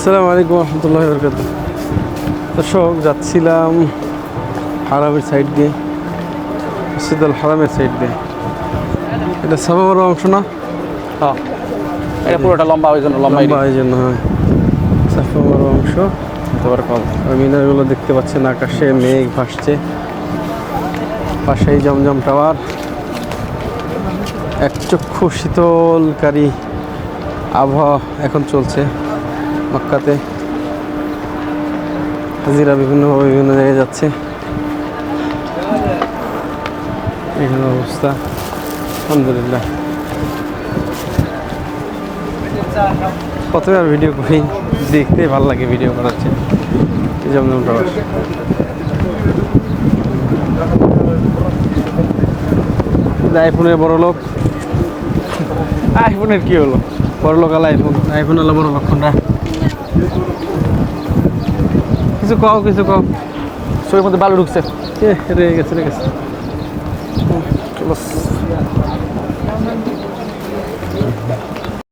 আসসালামু আলাইকুম রহমতুল্লাহ বরকাত দর্শক যাচ্ছিলাম হারামের সাইড দিয়ে মসজিদুল হারামের সাইড দিয়ে। এটা সাবাবার অংশ না? হ্যাঁ। এটা পুরোটা লম্বা ওই জন্য লম্বা এই জন্য হ্যাঁ। সাফাবার অংশ। মিনারগুলো দেখতে পাচ্ছেন আকাশে মেঘ ভাসছে। পাশেই জমজম টাওয়ার। এক চক্ষু শীতলকারী আবহাওয়া এখন চলছে। মক্কাতে। হাজিরা বিভিন্নভাবে বিভিন্ন জায়গায় যাচ্ছে। এখানে অবস্থা। আলহামদুলিল্লাহ। আর ভিডিও করি। দেখতে ভালো লাগে ভিডিও জমজম টাওয়ার আইফোনের বড় লোক। আইফোনের কি হলো? বড় লোক আলা আইফোন আইফোন হলো বড় লক্ষণটা কিছু কও কিছু কও। শরীর মধ্যে বালু ঢুকছে। রেগে গেছে রেগে গেছে।